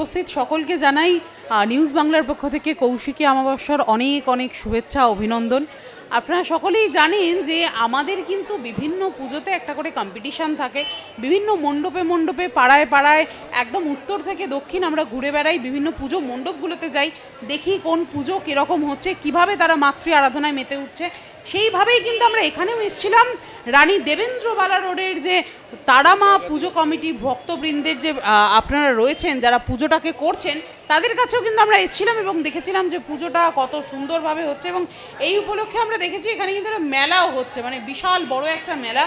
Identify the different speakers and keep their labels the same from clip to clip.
Speaker 1: উপস্থিত সকলকে জানাই নিউজ বাংলার পক্ষ থেকে কৌশিকী অমাবস্যার অনেক অনেক শুভেচ্ছা, অভিনন্দন। আপনারা সকলেই জানেন যে আমাদের কিন্তু বিভিন্ন পুজোতে একটা করে কম্পিটিশান থাকে। বিভিন্ন মণ্ডপে মণ্ডপে, পাড়ায় পাড়ায়, একদম উত্তর থেকে দক্ষিণ আমরা ঘুরে বেড়াই, বিভিন্ন পুজো মণ্ডপগুলোতে যাই। দেখি কোন পুজো কীরকম হচ্ছে, কীভাবে তারা মাতৃ আরাধনায় মেতে উঠছে সেইভাবেই কিন্তু আমরা এখানেও এসেছিলাম। রানী দেবেন্দ্রবালা রোডের যে তারামা পুজো কমিটি ভক্তবৃন্দের যে আপনারা রয়েছেন, যারা পুজোটাকে করছেন, তাদের কাছেও কিন্তু আমরা এসেছিলাম এবং দেখেছিলাম যে পুজোটা কত সুন্দরভাবে হচ্ছে এবং এই উপলক্ষে আমরা দেখেছি এখানে কিন্তু একটা মেলাও হচ্ছে। মানে বিশাল বড় একটা মেলা।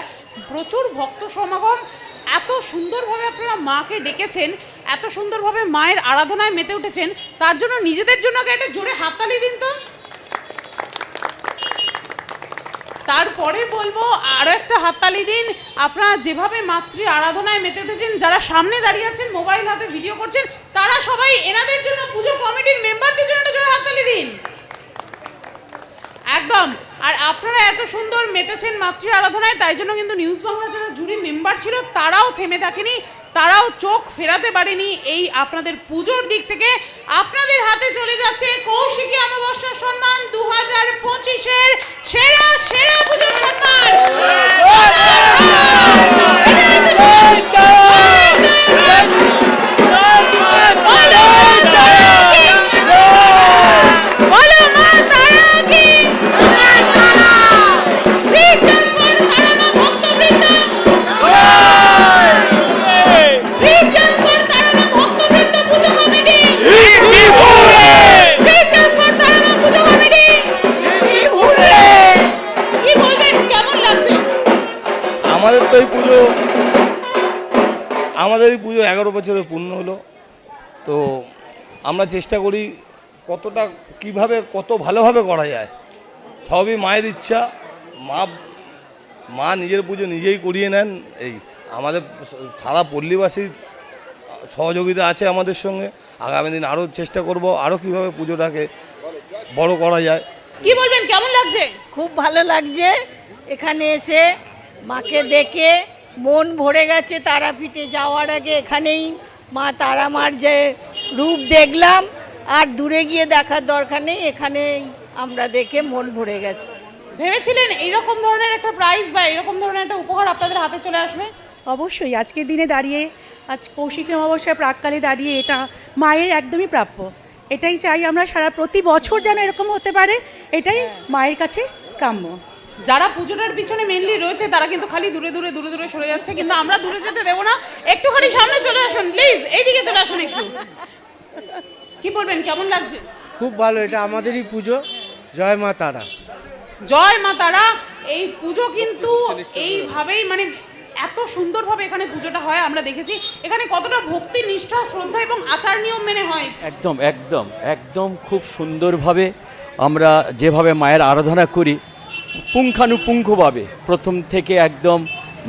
Speaker 1: প্রচুর ভক্ত সমাগম। এত সুন্দরভাবে আপনারা মাকে ডেকেছেন, এত সুন্দরভাবে মায়ের আরাধনায় মেতে উঠেছেন, তার জন্য নিজেদের জন্য একটা জোরে হাততালি দিন তো। তারপরে বলব আরও একটা হাততালি দিন। আপনারা যেভাবে মাতৃ আরাধনায় মেতে উঠেছেন, যারা সামনে দাঁড়িয়ে আছেন, মোবাইল হাতে ভিডিও করছেন, তারা সবাই এনাদের জন্য পুজো কমিটির মেম্বারদের জন্য একটা জোরে হাততালি দিন। একদম। আর আপনারা এত সুন্দর মেতেছেন মাতৃ আরাধনায়, তাই জন্য কিন্তু নিউজ বাংলা যারা জুরি মেম্বার ছিল, তারাও থেমে থাকেনি, তারাও চোখ ফেরাতে পারেনি এই আপনাদের পুজোর দিক থেকে। আপনাদের হাতে চলে যাচ্ছে কৌশিকী অমাবস্যা
Speaker 2: আমাদের এই পুজো এগারো বছরে পূর্ণ হলো। তো আমরা চেষ্টা করি কতটা কীভাবে কত ভালোভাবে করা যায় সবই মায়ের ইচ্ছা। মা মা নিজের পুজো নিজেই করিয়ে নেন। এই আমাদের সারা পল্লীবাসীর সহযোগিতা আছে আমাদের সঙ্গে। আগামী দিন আরও চেষ্টা করব আরও কীভাবে পুজোটাকে বড় করা যায়।
Speaker 1: কি বলবেন কেমন লাগছে?
Speaker 3: খুব ভালো লাগছে। এখানে এসে মাকে দেখে মন ভরে গেছে তারাপীঠে যাওয়ার আগে এখানেই। মা তারা মার যে রূপ দেখলাম আর দূরে গিয়ে দেখার দরকার নেই এখানেই আমরা দেখে মন ভরে গেছে।
Speaker 1: ভেবেছিলেন এইরকম ধরনের একটা প্রাইজ বা এরকম ধরনের একটা উপহার আপনাদের হাতে চলে আসবে?
Speaker 4: অবশ্যই আজকের দিনে দাঁড়িয়ে আজ কৌশিক অমাবস্যার প্রাককালে দাঁড়িয়ে এটা মায়ের একদমই প্রাপ্য। এটাই চাই আমরা সারা প্রতি বছর যেন এরকম হতে পারে এটাই মায়ের কাছে কাম্য।
Speaker 1: যারা পুজোটার পিছনে মেনলি রয়েছে তারা কিন্তু খালি দূরে দূরে দূরে দূরে সরে যাচ্ছে কিন্তু আমরা দূরে যেতে দেবো না। একটুখানি সামনে চলে আসুন প্লিজ এইদিকে চলে আসুন একটু। কি বলবেন কেমন লাগছে?
Speaker 5: খুব ভালো এটা আমাদেরই পুজো। জয় মা তারা।
Speaker 1: জয় মা তারা। এই পুজো কিন্তু এইভাবেই মানে এত সুন্দরভাবে এখানে পুজোটা হয় আমরা দেখেছি। এখানে কতটা ভক্তি নিষ্ঠা শ্রদ্ধা এবং আচার নিয়ম মেনে হয়।
Speaker 6: একদম একদম একদম খুব সুন্দরভাবে আমরা যেভাবে মায়ের আরাধনা করি পুঙ্খানুপুঙ্খভাবে। প্রথম থেকে একদম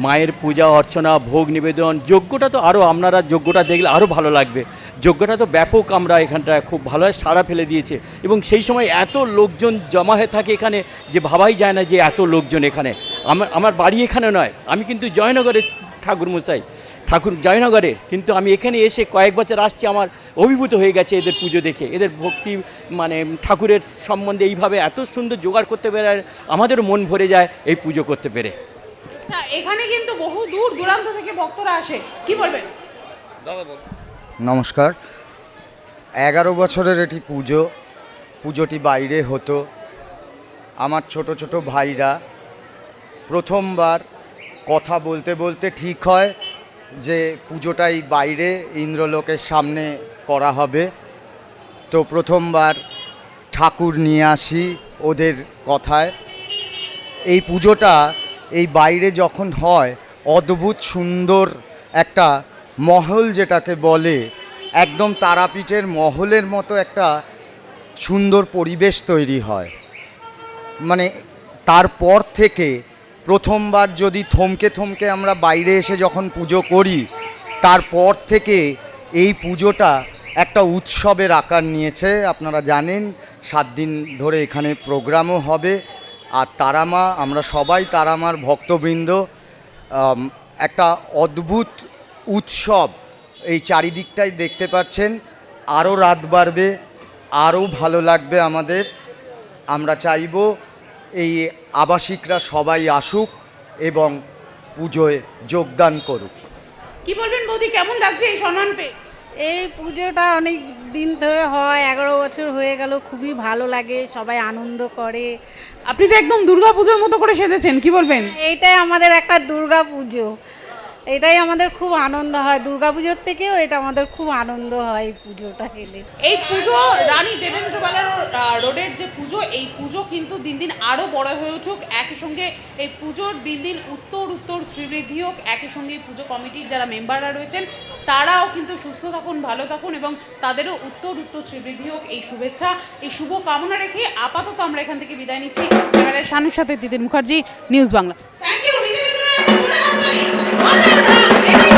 Speaker 6: মায়ের পূজা, অর্চনা, ভোগ নিবেদন, যজ্ঞটা তো আরও আপনারা যজ্ঞটা দেখলে আরও ভালো লাগবে। যজ্ঞটা তো ব্যাপক আমরা এখানটায় খুব ভালো সাড়া ফেলে দিয়েছে। এবং সেই সময় এত লোকজন জমা হয়ে থাকে এখানে যে ভাবাই যায় না যে এত লোকজন এখানে। আমার আমার বাড়ি এখানে নয়, আমি কিন্তু জয়নগরের ঠাকুর মশাই ঠাকুর জয়নগরে। কিন্তু আমি এখানে এসে কয়েক বছর আসছি আমার অভিভূত হয়ে গেছে এদের পুজো দেখে। এদের ভক্তি মানে ঠাকুরের সম্বন্ধে এইভাবে এত সুন্দর জোগাড় করতে পেরে আমাদেরও মন ভরে যায় এই পুজো করতে পেরে।
Speaker 1: আচ্ছা এখানে কিন্তু বহু দূর দূরান্ত থেকে ভক্তরা আসে। কি বলবেন?
Speaker 7: নমস্কার। এগারো বছরের এটি পুজো। পুজোটি বাইরে হতো। আমার ছোট ছোট ভাইরা প্রথমবার কথা বলতে বলতে ঠিক হয়। যে পুজোটাই বাইরে ইন্দ্রলোকের সামনে করা হবে। তো প্রথমবার ঠাকুর নিয়ে আসি ওদের কথায়। এই পুজোটা এই বাইরে যখন হয়, অদ্ভুত সুন্দর একটা মহল যেটাকে বলে, একদম তারাপীঠের মহলের মতো একটা সুন্দর পরিবেশ তৈরি হয়। মানে তারপর থেকে প্রথমবার যদি থমকে থমকে আমরা বাইরে এসে যখন পুজো করি, তারপর থেকে এই পুজোটা একটা উৎসবের আকার নিয়েছে। আপনারা জানেন, সাত দিন ধরে এখানে প্রোগ্রামও হবে। আর তারামা, আমরা সবাই তারামার ভক্তবৃন্দ একটা অদ্ভুত উৎসব এই চারিদিকটাই দেখতে পাচ্ছেন। আরও রাত বাড়বে, আরও ভালো লাগবে আমাদের। আমরা চাইব এই আবাসিকরা সবাই আসুক এবং পুজোয় যোগদান করুক।
Speaker 1: কি বলবেন বৌদি কেমন লাগছে এই সম্মান পেয়ে?
Speaker 8: এই পুজোটা অনেক দিন ধরে হয় এগারো বছর হয়ে গেল খুবই ভালো লাগে সবাই আনন্দ করে।
Speaker 1: আপনি তো একদম দুর্গা পুজোর মতো করে সেজেছেন কি বলবেন?
Speaker 8: এইটাই আমাদের একটা দুর্গা পুজো। এটাই আমাদের খুব আনন্দ হয়। দুর্গা পুজোর থেকেও এটা আমাদের খুব আনন্দ হয় এই পুজোটা এলে
Speaker 1: এই পুজো রানী দেবেন্দ্রবালা রোডের যে পুজো এই পুজো কিন্তু দিন দিন আরও বড় হয়ে উঠুক। একই সঙ্গে এই পুজোর দিন দিন উত্তর উত্তর শ্রীবৃদ্ধি হোক একই সঙ্গে এই পুজো কমিটির যারা মেম্বাররা রয়েছেন তারাও কিন্তু সুস্থ থাকুন ভালো থাকুন এবং তাদেরও উত্তর উত্তর শ্রীবৃদ্ধি হোক। এই শুভেচ্ছা এই শুভ কামনা রেখে আপাতত আমরা এখান থেকে বিদায় নিচ্ছি। ক্যামেরায় শানুর সাথে দিদির Mukherjee news Bangla. Thank you மன்னர்கள் எப்படி